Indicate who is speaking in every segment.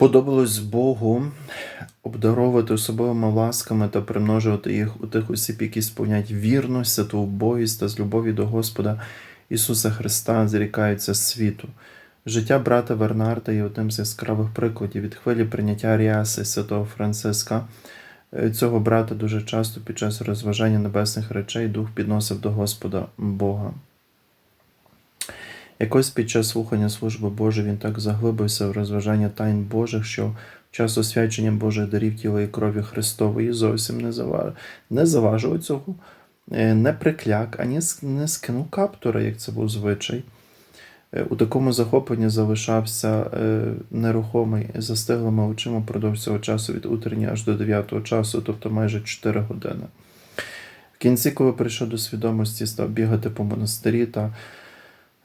Speaker 1: Подобалось Богу обдаровувати особливими ласками та примножувати їх у тих осіб, які сповнять вірну, святу убогість та з любові до Господа Ісуса Христа зрікаються світу. Життя брата Вернарда є одним з яскравих прикладів від хвилі прийняття Ріаси святого Франциска. Е, Цього брата дуже часто під час розважання небесних речей дух підносив до Господа Бога. Якось під час слухання служби Божої він так заглибився в розважання тайн Божих, що в час освячення Божих дарів тіла і крові Христової зовсім не, зава... не заважив цього, е, не прикляк, ані не скинув каптура, як це був звичай. Е, У такому захопленні залишався е, нерухомий застиглими очима впродовж цього часу від утрення аж до 9 часу, тобто майже 4 години. В кінці, коли прийшов до свідомості, став бігати по монастирі та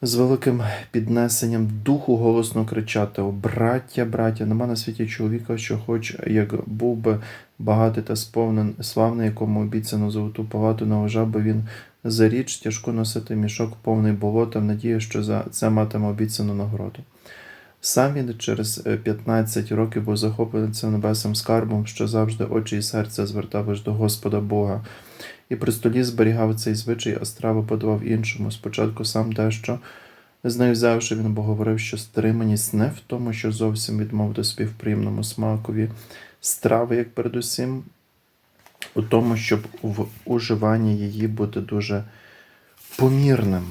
Speaker 1: з великим піднесенням духу голосно кричати: О, браття, браття, нема на світі чоловіка, що хоч як був би багатий та сповнен славний, якому обіцяно золоту палату, не вважав би він за річ тяжко носити мішок повний болота, в надії, що за це матиме обіцяну нагороду. Сам він через е, 15 років був захоплений цим небесним скарбом, що завжди очі і серце звертав до Господа Бога. І при столі зберігав цей звичай, а страву подавав іншому. Спочатку сам дещо з нею взявши, він бо говорив, що стриманість не в тому, що зовсім відмовити собі в приємному смакові страви, як передусім, у тому, щоб в уживанні її бути дуже помірним.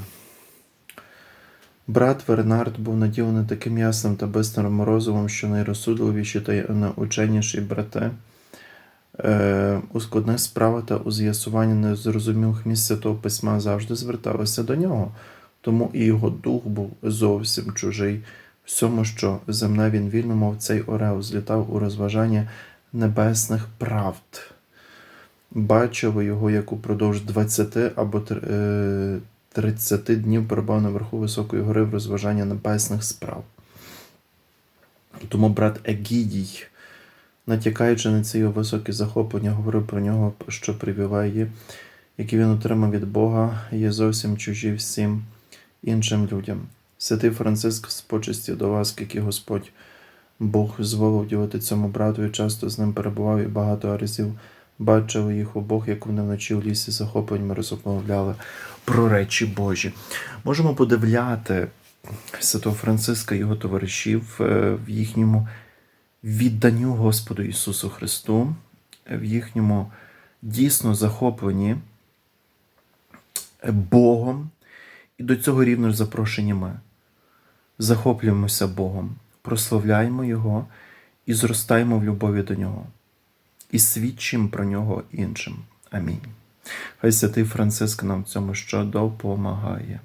Speaker 1: Брат Вернард був наділений таким ясним та бистрим розумом, що найрозсудливіші та найученіші брати е, у складних справах та у з'ясуванні незрозумілих місць Святого письма завжди зверталися до нього, тому і його дух був зовсім чужий всьому, що земне він вільно, мов цей орел, злітав у розважання небесних правд. Бачили його, як упродовж 20 або е, 30 днів перебав наверху високої гори в розважання небесних справ. Тому брат Егідій, натякаючи на ці його високі захоплення, говорив про нього, що привілеї, які він отримав від Бога, є зовсім чужі всім іншим людям. Святий Франциск з почесті до ласки, які Господь Бог зволив ділити цьому братові, часто з ним перебував і багато разів бачили їх обох, як вони вночі в лісі захопленнями розмовляли про речі Божі. Можемо подивляти Святого Франциска і його товаришів е, в їхньому відданню Господу Ісусу Христу, в їхньому дійсно захопленні Богом, і до цього рівно ж запрошені ми. Захоплюємося Богом, прославляємо Його і зростаємо в любові до Нього, і свідчимо про Нього іншим. Амінь. Хай святий Франциск нам в цьому що допомагає.